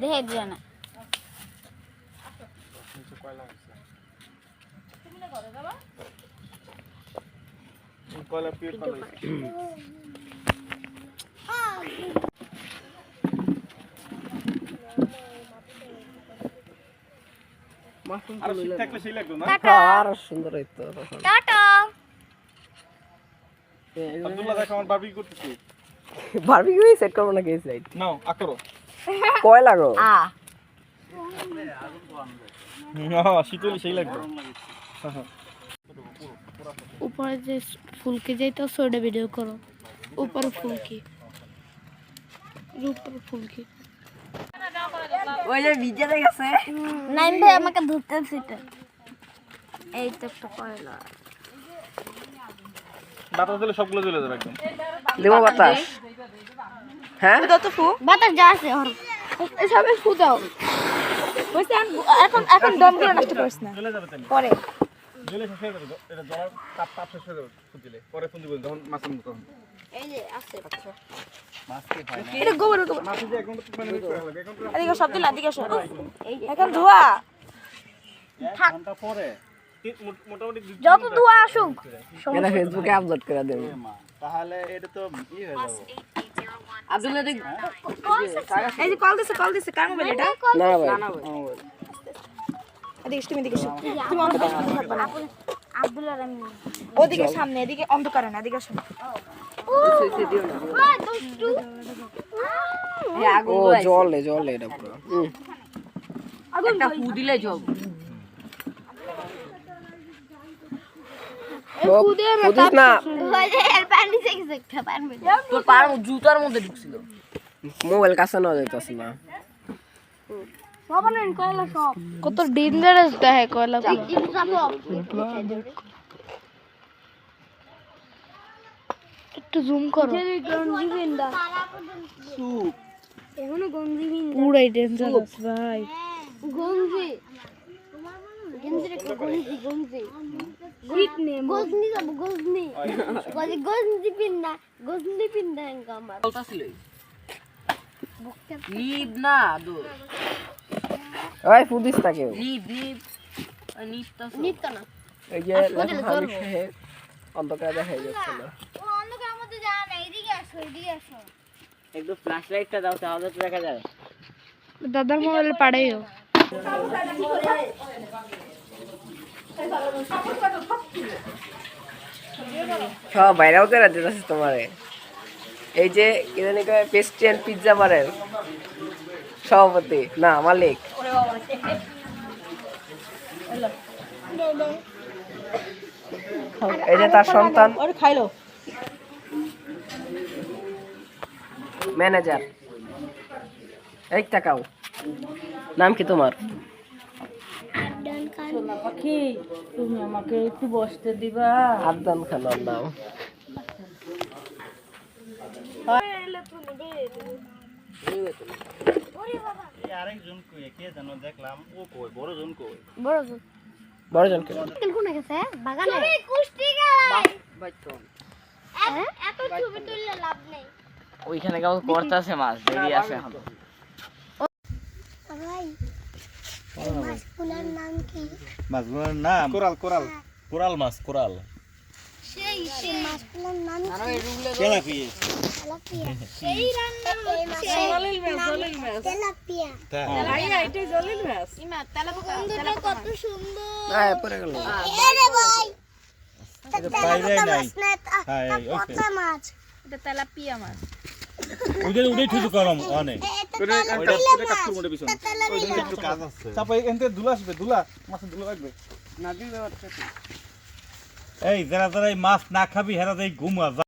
দেখে দিও না। কয়লা সুন্দর হইতো টাটা। আব্দুল্লাহ দেখো আমার বাবি করতেছি। বারবিকিউ সেট করব নাকি এই সাইড নাও আকরো কয় লাগো? আ। হ্যাঁ শীতল সেই লাগবে। উপরে যে ফুলকে যাইতো সোডা ভিডিও করো। উপরে ফুলকি। উপরে ফুলকি। ওই যে ভিজে গেছে নাইম ভাই আমাকে ধরতে সেটা এই তো একটা কয়লা বাতাস দিলে সবগুলো জ্বলে যাবে একদম। দেবো বাতাস। হ্যাঁ? বাতাস যা আছে ওর এসবে ফু দাও বুঝছি এখন এখন দম করে নষ্ট করিস না। জ্বলে যাবে তাই পরে। জ্বলে শেষ হয়ে যাবে এটা জ্বলার তাপ তাপ শেষ হয়ে যাবে ফুট দিলে পরে ফুট দিবেন তখন মাছের মতো তখন এই যে আছে এটা গোবর গোবর। মাছ যে এখন তো মানে করে লাগে এখন তো এদিকে সব দিলা এদিকে সব এখন ধোয়া। ঘণ্টা পরে। মোটামুটি যত ধোয়া আসুক এটা ফেসবুকে আপলোড করে দেবো? তাহলে এটা তো ই হয়ে যাবে। আব্দুল্লাহ এই যে কল দিছে কল দিছে কার মোবাইল এটা? না ভাই। এদিকে তুমি এদিকে তুমি অন্ধকার থাকবে না। আব্দুল্লাহ আমি। ওদিকে সামনে এদিকে অন্ধকারে না এদিকে আসো। ও জলে জলে এটা পুরো। একটা জল ফুদিস না পানি থেকে একটা পানি তোর পার জুতার মধ্যে ঢুকছিল। মোবাইল কাছে নেওয়া যাইতাছে না। কত ডেঞ্জারাস দেখে কয়লা একটু জুম করো। এখনও গঞ্জি পুরাই ডেঞ্জারাস ভাই। গঞ্জি। গঞ্জি গঞ্জি। গঞ্জি গিট নে গজনি যাব গজনি গজি গঞ্জি পিন্না গজনি পিন্না এঙ্কা আমার বলতাছিল নিব না দো ওই ফুদিস না কেউ নিব নিব নিব তো নিত না এই যে লেখা সাহেব অন্ধকার দেখা যাচ্ছে না ও অন্ধকার মধ্যে যা না এদিকে আসো এদিকে আসো একটু ফ্ল্যাশ লাইটটা দাও তাহলে তো দেখা যাবে দাদার মোবাইলে পাড়াইও সব বাইরেও করে দিতেছে তোমারে। এই যে, কি জানি কয় পেস্ট্রিয়ান পিৎজা বারের। সভাপতি, না, মালিক। এই যে তার সন্তান। খাইলো ম্যানেজার এই টাকাও নাম কি তোমার? তুমি আমাকে একটু বসতে দিবা। আবদান খানের নাম এই আরেকজন কই কে জানো দেখলাম ও কই বড় জন কই? বড় তো বড়জন কে? তেল কোনে গেছে? বাগানে? তুমি কুষ্টি গায় বাইতন এত ছবি তুললে লাভ নেই। ওইখানে কেমন করতেছে মাছ দেরি আছে এখন। ভাই মাছগুলোর নাম কি? মাছগুলোর নাম? কোরাল কোরাল। কোরাল মাছ কোরাল। সেই সেই মাছগুলোর নাম কেলা তেলাপিয়া। সেই রান্নার হচ্ছে তেলাপিয়া। বন্ধুটা কত সুন্দর। হ্যাঁ পরে গেল। এরে ভাই। বাইরে নাই। হ্যাঁ মাছ। এটা তেলাপিয়া মাছ। ওইটা ওইটাই ঠুজু করম অনেক তারপর এখান থেকে দুলা আসবে দুলা মাছের দুলা লাগবে। না দিলে এই যারা যারা এই মাছ না খাবি হেরা যাই ঘুমা